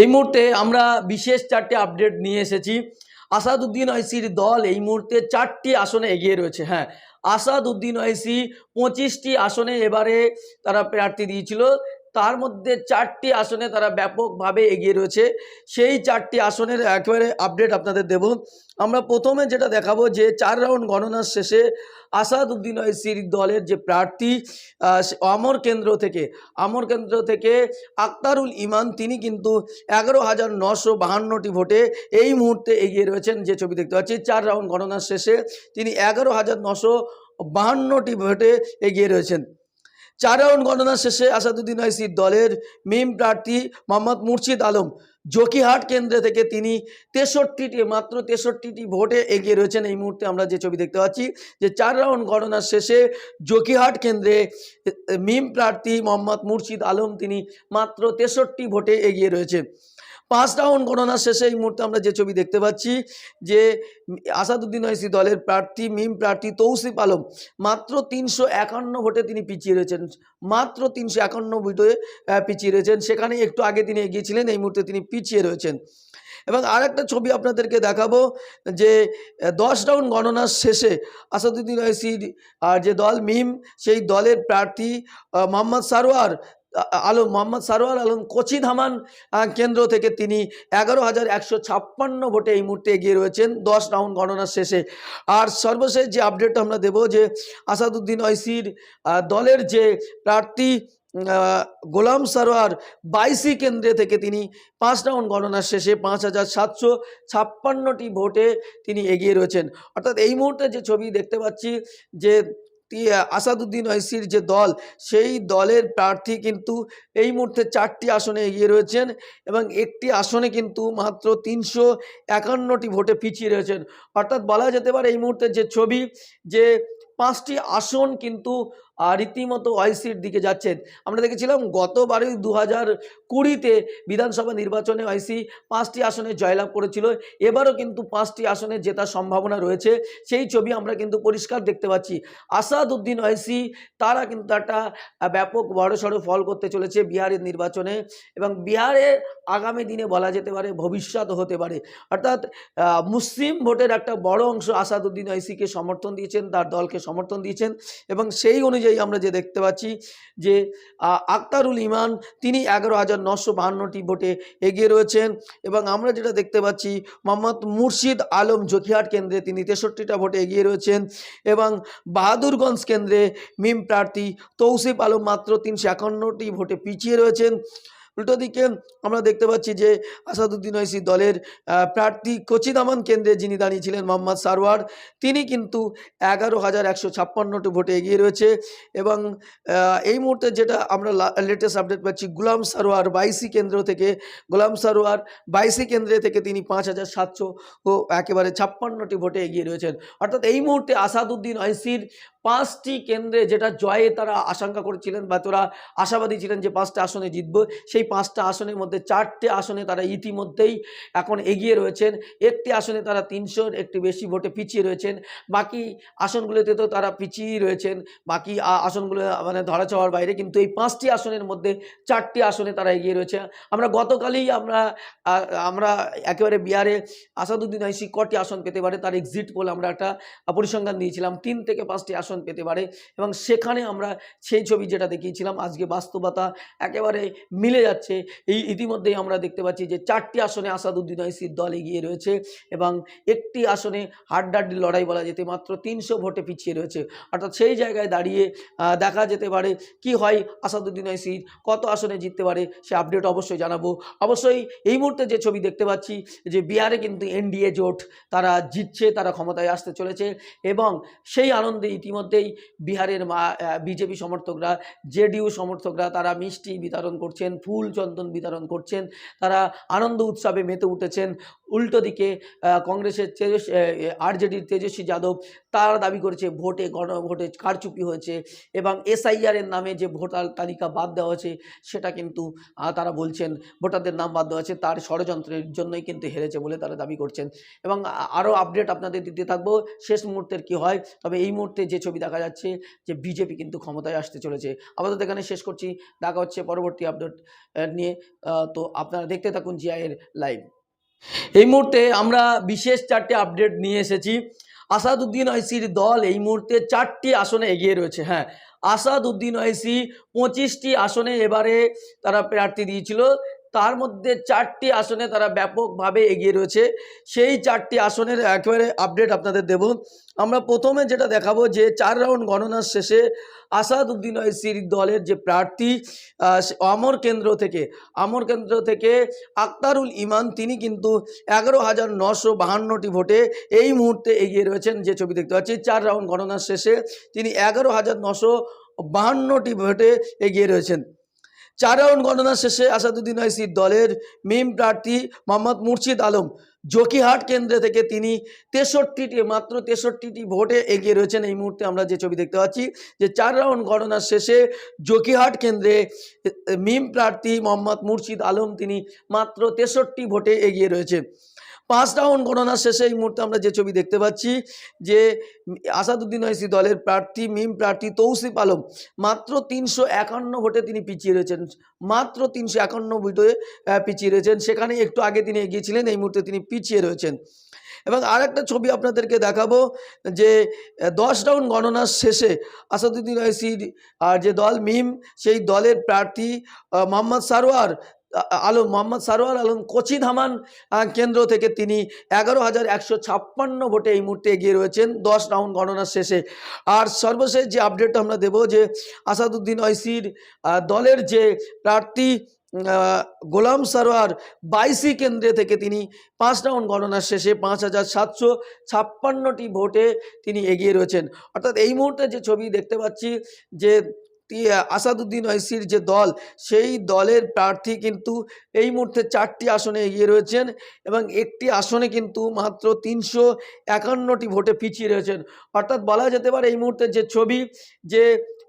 এই মুহূর্তে আমরা বিশেষ চারটি আপডেট নিয়ে এসেছি। আসাদুদ্দিন ঐসির দল এই মুহূর্তে চারটি আসনে এগিয়ে রয়েছে হ্যাঁ। আসাদুদ্দিন ঐসি পঁচিশটি আসনে এবারে তারা প্রার্থী দিয়েছিল। তার মধ্যে চারটি আসনে তারা ব্যাপকভাবে এগিয়ে রয়েছে। সেই চারটি আসনের একেবারে আপডেট আপনাদের দেব। আমরা প্রথমে যেটা দেখাবো যে চার রাউন্ড গণনার শেষে আসাদুদ্দিন ঐসির দলের যে প্রার্থী অমর কেন্দ্র থেকে আমর কেন্দ্র থেকে আক্তারুল ইমান, তিনি কিন্তু এগারো হাজার নশো বাহান্নটি ভোটে এই মুহূর্তে এগিয়ে রয়েছেন যে ছবি দেখতে পাচ্ছি। চার রাউন্ড গণনার শেষে তিনি এগারো হাজার নশো বাহান্নটি ভোটে এগিয়ে রয়েছেন। চার রাউন্ড গণনা শেষে আসাদুদ্দিন আইসির দলের মিম প্রার্থী মোহাম্মদ মুর্শিদ আলম জকিহাট কেন্দ্র থেকে তিনি তেষট্টিটি, মাত্র তেষট্টিটি ভোটে এগিয়ে রয়েছেন। এই মুহূর্তে আমরা যে ছবি দেখতে পাচ্ছি, যে চার রাউন্ড গণনার শেষে জকিহাট কেন্দ্রে মিম প্রার্থী মোহাম্মদ মুর্শিদ আলম তিনি মাত্র তেষট্টি ভোটে এগিয়ে রয়েছে পাঁচ রাউন্ড গণনার শেষে এই মুহূর্তে আমরা যে ছবি দেখতে পাচ্ছি যে আসাদুদ্দিন ঐসি দলের প্রার্থী, মিম প্রার্থী তৌসিফ আলম মাত্র তিনশো একান্ন ভোটে তিনি পিছিয়ে রয়েছেন। মাত্র তিনশো একান্ন ভোটে পিছিয়ে রয়েছেন। সেখানে একটু আগে তিনি এগিয়েছিলেন, এই মুহূর্তে তিনি পিছিয়ে রয়েছেন। এবং আরেকটা ছবি আপনাদেরকে দেখাবো যে দশ রাউন্ড গণনার শেষে আসাদুদ্দিন ঐসির আর যে দল মিম, সেই দলের প্রার্থী মোহাম্মদ সারোয়ার আলম মোহাম্মদ সারোয়ার আলম কচি ধামান কেন্দ্র থেকে তিনি এগারো হাজার একশো ছাপ্পান্ন ভোটে এই মুহূর্তে এগিয়ে রয়েছেন, দশ রাউন্ড গণনার শেষে। আর সর্বশেষ যে আপডেট আমরা দেব যে আসাদুদ্দিন ঐসির দলের যে প্রার্থী গোলাম সারোয়ার বাইশি কেন্দ্রে থেকে তিনি পাঁচ রাউন্ড গণনার শেষে পাঁচ হাজার সাতশো ছাপ্পান্নটি ভোটে তিনি এগিয়ে রয়েছেন। অর্থাৎ এই মুহূর্তে যে ছবি দেখতে পাচ্ছি যে আসাদুদ্দিন ঐসির যে দল, সেই দলের প্রার্থী কিন্তু এই মুহূর্তে চারটি আসনে এগিয়ে রয়েছেন এবং একটি আসনে কিন্তু মাত্র তিনশো একান্নটি ভোটে পিছিয়ে রয়েছেন। অর্থাৎ বলা যেতে পারে এই মুহূর্তে যে ছবি, যে পাঁচটি আসন কিন্তু রীতিমতো ওয়াইসির দিকে যাচ্ছেন। আমরা দেখেছিলাম গতবারই দু হাজার কুড়িতে বিধানসভা নির্বাচনে ওয়াইসি পাঁচটি আসনে জয়লাভ করেছিল। এবারও কিন্তু পাঁচটি আসনে জেতার সম্ভাবনা রয়েছে। সেই ছবি আমরা কিন্তু পরিষ্কার দেখতে পাচ্ছি। আসাদউদ্দিন ওয়াইসি তারা কিন্তু একটা ব্যাপক বড়সড় ফল করতে চলেছে বিহারের নির্বাচনে এবং বিহারে আগামী দিনে বলা যেতে পারে ভবিষ্যৎ হতে পারে। অর্থাৎ মুসলিম ভোটের একটা বড় অংশ আসাদউদ্দিন ওয়াইসিকে সমর্থন দিয়েছেন, তার দলকে সমর্থন দিয়েছেন এবং সেই অনুযায়ী আমরা যে দেখতে পাচ্ছি যে আক্তারুল ইমান তিনি এগারো হাজার নশো বাহান্নটি ভোটে এগিয়ে রয়েছেন এবং আমরা যেটা দেখতে পাচ্ছি, মোহাম্মদ মুর্শিদ আলম জকিহাট কেন্দ্রে তিনি তেষট্টিটা ভোটে এগিয়ে রয়েছেন এবং বাহাদুরগঞ্জ কেন্দ্রে মিম প্রার্থী তৌসিফ আলম মাত্র তিনশো একান্নটি ভোটে পিছিয়ে রয়েছেন। উল্টো দিকে আমরা দেখতে পাচ্ছি যে আসাদুদ্দিন ঐসি দলের প্রার্থী কচিদামান কেন্দ্রে যিনি দাঁড়িয়েছিলেন মোহাম্মদ সারওয়ার, তিনি কিন্তু এগারো হাজার একশো ছাপ্পান্নটি ভোটে এগিয়ে রয়েছে এবং এই মুহূর্তে যেটা আমরা লেটেস্ট আপডেট পাচ্ছি, গুলাম সারোয়ার বাইসি কেন্দ্র থেকে, গোলাম সারোয়ার বাইসি কেন্দ্রে থেকে তিনি পাঁচ হাজার সাতশো ও একেবারে ছাপ্পান্নটি ভোটে এগিয়ে রয়েছেন। অর্থাৎ এই মুহূর্তে আসাদুদ্দিন ঐসির পাঁচটি কেন্দ্রে যেটা জয়ে তারা আশঙ্কা করেছিলেন বা তোরা আশাবাদী ছিলেন যে পাঁচটা আসনে জিতব, সেই পাঁচটা আসনের মধ্যে চারটে আসনে তারা ইতিমধ্যেই এখন এগিয়ে রয়েছেন। একটি আসনে তারা তিনশোর একটি বেশি ভোটে পিছিয়ে রয়েছেন। বাকি আসনগুলোতে তো তারা পিছিয়েই রয়েছেন। বাকি আসনগুলো মানে ধরা চাওয়ার বাইরে কিন্তু এই পাঁচটি আসনের মধ্যে চারটি আসনে তারা এগিয়ে রয়েছে। আমরা গতকালই আমরা আমরা একেবারে বিহারে আসাদুদ্দিন আইসি কটি আসন পেতে পারে তার এক্সিট পোল আমরা একটা পরিসংখ্যান দিয়েছিলাম। তিন থেকে পাঁচটি আসন পেতে পারে। এবং সেখানে আমরা সেই ছবি যেটা দেখিয়েছিলাম, আজকে বাস্তবতা একেবারে মিলে যাচ্ছে। এই ইতিমধ্যেই আমরা দেখতে পাচ্ছি যে চারটি আসনে আসাদুদ্দিন ঐসির দল এগিয়ে রয়েছে এবং একটি আসনে হাড্ডাড্ডি লড়াই বলা যেতে মাত্র তিনশো ভোটে পিছিয়ে রয়েছে। অর্থাৎ সেই জায়গায় দাঁড়িয়ে দেখা যেতে পারে কি হয় আসাদুদ্দিন ঐসির কত আসনে জিততে পারে সে আপডেট অবশ্যই জানাব। অবশ্যই এই মুহূর্তে যে ছবি দেখতে পাচ্ছি যে বিহারে কিন্তু এনডিএ জোট, তারা জিতছে, তারা ক্ষমতায় আসতে চলেছে এবং সেই আনন্দে ইতিমধ্যেই বিহারের বিজেপি সমর্থকরা, জেডিইউ সমর্থকরা, তারা মিষ্টি বিতরণ করছেন, ফুল চন্দন বিতরণ করছেন, তারা আনন্দ উৎসবে মেতে উঠেছেন। উল্টো দিকে কংগ্রেসের তেজস আরজেডির তেজস্বী যাদব, তারা দাবি করেছে ভোটে গণভোটে কারচুপি হয়েছে এবং এসআইআরের নামে যে ভোটার তালিকা বাদ দেওয়া হয়েছে, সেটা কিন্তু তারা বলছেন, ভোটারদের নাম বাদ দেওয়া হয়েছে, তার ষড়যন্ত্রের জন্যই কিন্তু হেরেছে বলে তারা দাবি করছেন। এবং আরও আপডেট আপনাদের দিতে থাকব, শেষ মুহূর্তের কি হয়, তবে এই মুহূর্তে যে ছবি দেখা যাচ্ছে যে বিজেপি কিন্তু ক্ষমতায় আসতে চলেছে। আপাতত এখানে শেষ করছি। দেখা হচ্ছে পরবর্তী আপডেট নিয়ে তো আপনারা দেখতে থাকুন জিআইয়ের লাইভ এই মুহূর্তে আমরা বিশেষ চারটে আপডেট নিয়ে এসেছি। আসাদুদ্দিন ঐসির দল এই মুহূর্তে চারটি আসনে এগিয়ে রয়েছে। হ্যাঁ আসাদুদ্দিন ঐসি পঁচিশটি আসনে এবারে তারা প্রার্থী দিয়েছিল। তার মধ্যে চারটি আসনে তারা ব্যাপকভাবে এগিয়ে রয়েছে। সেই চারটি আসনের একেবারে আপডেট আপনাদের দেব। আমরা প্রথমে যেটা দেখাবো যে চার রাউন্ড গণনার শেষে আসাদুদ্দিন ঐসির দলের যে প্রার্থী আমর কেন্দ্র থেকে, আমর কেন্দ্র থেকে আক্তারুল ইমান, তিনি কিন্তু এগারো হাজার নশো বাহান্নটি ভোটে এই মুহূর্তে এগিয়ে রয়েছেন যে ছবি দেখতে পাচ্ছি। চার রাউন্ড গণনার শেষে তিনি এগারো হাজার নশো বাহান্নটি ভোটে এগিয়ে রয়েছেন। চার রাউন্ড গণনা শেষে আসাদুদ্দিন আইসির দলের মিম প্রার্থী মোহাম্মদ মুর্শিদ আলম জকিহাট কেন্দ্র থেকে তিনি তেষট্টিটি, মাত্র তেষট্টিটি ভোটে এগিয়ে রয়েছেন। এই মুহূর্তে আমরা যে ছবি দেখতে পাচ্ছি, যে চার রাউন্ড গণনার শেষে জকিহাট কেন্দ্রে মিম প্রার্থী মোহাম্মদ মুর্শিদ আলম তিনি মাত্র তেষট্টি ভোটে এগিয়ে রয়েছে পাঁচ রাউন্ড গণনার শেষে এই মুহূর্তে আমরা যে ছবি দেখতে পাচ্ছি, যে আসাদুদ্দিন ঐসি দলের প্রার্থী, মিম প্রার্থী তৌসিফ আলম মাত্র তিনশো একান্ন ভোটে তিনি পিছিয়ে রয়েছেন। মাত্র তিনশো একান্ন ভোটে পিছিয়ে রয়েছেন। সেখানে একটু আগে তিনি এগিয়েছিলেন, এই মুহূর্তে তিনি পিছিয়ে রয়েছেন। এবং আরেকটা ছবি আপনাদেরকে দেখাবো, যে দশ রাউন্ড গণনার শেষে আসাদুদ্দিন ঐসির আর যে দল মিম, সেই দলের প্রার্থী মোহাম্মদ সারোয়ার আলম, মোহাম্মদ সারোয়ার আলম কচি ধামান কেন্দ্র থেকে তিনি এগারো হাজার একশো ছাপ্পান্ন ভোটে এই মুহূর্তে এগিয়ে রয়েছেন। দশ রাউন্ড গণনার শেষে। আর সর্বশেষ যে আপডেট আমরা দেব যে আসাদুদ্দিন ঐসির দলের যে প্রার্থী গোলাম সারোয়ার বাইশি কেন্দ্রে থেকে তিনি পাঁচ রাউন্ড গণনার শেষে পাঁচ হাজার সাতশো ছাপ্পান্নটি ভোটে তিনি এগিয়ে রয়েছেন। অর্থাৎ এই মুহূর্তে যে ছবি দেখতে পাচ্ছি যে আসাদুদ্দিন ঐসির যে দল, সেই দলের প্রার্থী কিন্তু এই মুহূর্তে চারটি আসনে এগিয়ে রয়েছেন এবং একটি আসনে কিন্তু মাত্র তিনশো একান্নটি ভোটে পিছিয়ে রয়েছেন। অর্থাৎ বলা যেতে পারে এই মুহূর্তে যে ছবি, যে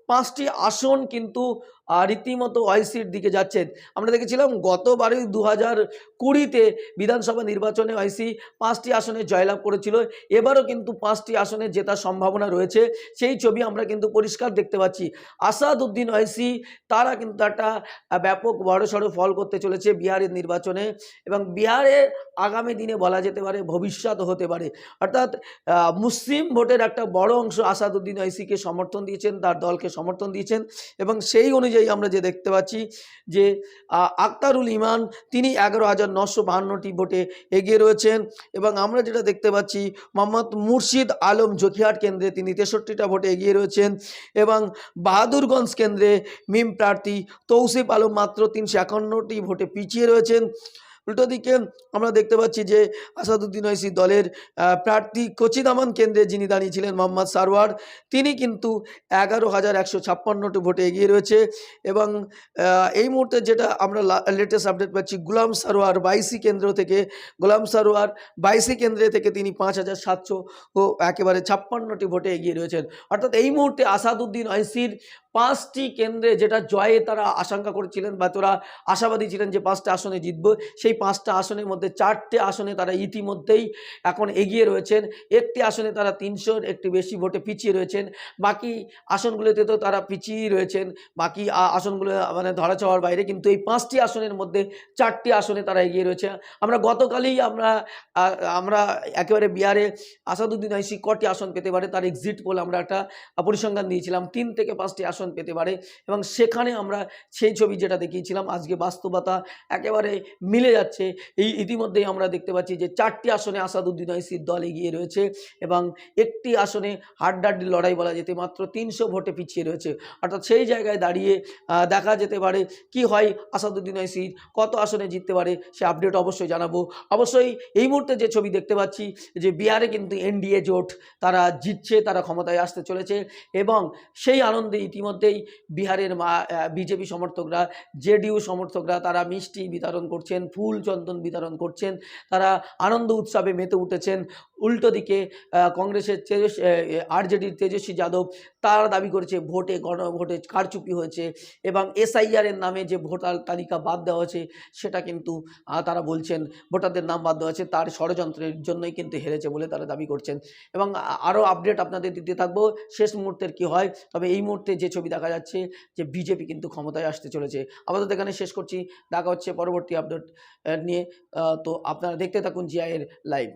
পাঁচটি আসন কিন্তু রীতিমতো ওয়াইসির দিকে যাচ্ছেন। আমরা দেখেছিলাম গতবারই দু হাজার কুড়িতে বিধানসভা নির্বাচনে ওয়াইসি পাঁচটি আসনে জয়লাভ করেছিল। এবারও কিন্তু পাঁচটি আসনে জেতার সম্ভাবনা রয়েছে। সেই ছবি আমরা কিন্তু পরিষ্কার দেখতে পাচ্ছি। আসাদউদ্দিন ওয়াইসি তারা কিন্তু একটা ব্যাপক বড়সড় ফল করতে চলেছে বিহারের নির্বাচনে এবং বিহারে আগামী দিনে বলা যেতে পারে ভবিষ্যৎ হতে পারে। অর্থাৎ মুসলিম ভোটের একটা বড় অংশ আসাদউদ্দিন ওয়াইসিকে সমর্থন দিয়েছেন, তার দলকে সমর্থন দিয়েছেন এবং সেই অনুযায়ী আমরা যে দেখতে পাচ্ছি যে আক্তারুল ইমান তিনি এগারো হাজার নশো বাহান্নটি ভোটে এগিয়ে রয়েছেন এবং আমরা যেটা দেখতে পাচ্ছি, মোহাম্মদ মুর্শিদ আলম জকিহাট কেন্দ্রে তিনি তেষট্টিটা ভোটে এগিয়ে রয়েছেন এবং বাহাদুরগঞ্জ কেন্দ্রে মিম প্রার্থী তৌসিফ আলম মাত্র তিনশো একান্নটি ভোটে পিছিয়ে রয়েছেন। উল্টো দিকে আমরা দেখতে পাচ্ছি যে আসাদুদ্দিন ঐসি দলের প্রার্থী কচিদামান কেন্দ্রে যিনি দাঁড়িয়েছিলেন মোহাম্মদ সারওয়ার, তিনি কিন্তু এগারো হাজার একশো ছাপ্পান্নটি ভোটে এগিয়ে রয়েছে এবং এই মুহূর্তে যেটা আমরা লেটেস্ট আপডেট পাচ্ছি, গুলাম সারোয়ার বাইসি কেন্দ্র থেকে, গোলাম সারোয়ার বাইসি কেন্দ্রে থেকে তিনি পাঁচ হাজার সাতশো একেবারে ছাপ্পান্নটি ভোটে এগিয়ে রয়েছেন। অর্থাৎ এই মুহূর্তে আসাদুদ্দিন ঐসির পাঁচটি কেন্দ্রে যেটা জয়ে তারা আশঙ্কা করেছিলেন বা তোরা আশাবাদী ছিলেন যে পাঁচটা আসনে জিতবে, সেই পাঁচটা আসনের মধ্যে চারটে আসনে তারা ইতিমধ্যেই এখন এগিয়ে রয়েছেন। একটি আসনে তারা তিনশোর একটি বেশি ভোটে পিছিয়ে রয়েছেন। বাকি আসনগুলোতে তো তারা পিছিয়েই রয়েছেন। বাকি আসনগুলো মানে ধরা চাওয়ার বাইরে কিন্তু এই পাঁচটি আসনের মধ্যে চারটি আসনে তারা এগিয়ে রয়েছে। আমরা গতকালই আমরা আমরা একেবারে বিহারে আসাদুদ্দিন আইসি কটি আসন পেতে পারে তার এক্সিট পোল আমরা একটা পরিসংখ্যান দিয়েছিলাম। তিন থেকে পাঁচটি আসন পেতে পারে। এবং সেখানে আমরা সেই ছবি যেটা দেখিয়েছিলাম, আজকে বাস্তবতা একেবারে মিলে যাচ্ছে। এই ইতিমধ্যেই আমরা দেখতে পাচ্ছি যে চারটি আসনে আসাদুদ্দিন ঐসির দল এগিয়ে রয়েছে এবং একটি আসনে হাড্ডাড্ডি লড়াই বলা যেতে মাত্র তিনশো ভোটে পিছিয়ে রয়েছে। অর্থাৎ সেই জায়গায় দাঁড়িয়ে দেখা যেতে পারে কি হয় আসাদুদ্দিন ঐসির কত আসনে জিততে পারে সে আপডেট অবশ্যই জানাব। অবশ্যই এই মুহূর্তে যে ছবি দেখতে পাচ্ছি যে বিহারে কিন্তু এনডিএ জোট, তারা জিতছে, তারা ক্ষমতায় আসতে চলেছে এবং সেই আনন্দে ইতিমধ্যেই বিহারের মা বিজেপি সমর্থকরা জেডিউ সমর্থকরা, তারা মিষ্টি বিতরণ করছেন, ফুল চন্দন বিতরণ করছেন, তারা আনন্দ উৎসবে মেতে উঠেছেন। উল্টো দিকে কংগ্রেসের তেজস আরজেডির তেজস্বী যাদব, তারা দাবি করেছে ভোটে গণভোটে কারচুপি হয়েছে এবং এসআইআর এর নামে যে ভোটার তালিকা বাদ দেওয়া হয়েছে, সেটা কিন্তু তারা বলছেন ভোটারদের নাম বাদ দেওয়া হয়েছে, তার ষড়যন্ত্রের জন্যই কিন্তু হেরেছে বলে তারা দাবি করছেন। এবং আরও আপডেট আপনাদের দিতে থাকব, শেষ মুহূর্তের কি হয়, তবে এই মুহূর্তে যে ছবি দেখা যাচ্ছে, যে বিজেপি কিন্তু ক্ষমতায় আসতে চলেছে। আপাতত এখানে শেষ করছি, দেখা হচ্ছে পরবর্তী আপডেট নিয়ে তো আপনারা দেখতে থাকুন জিআইয়ের লাইভ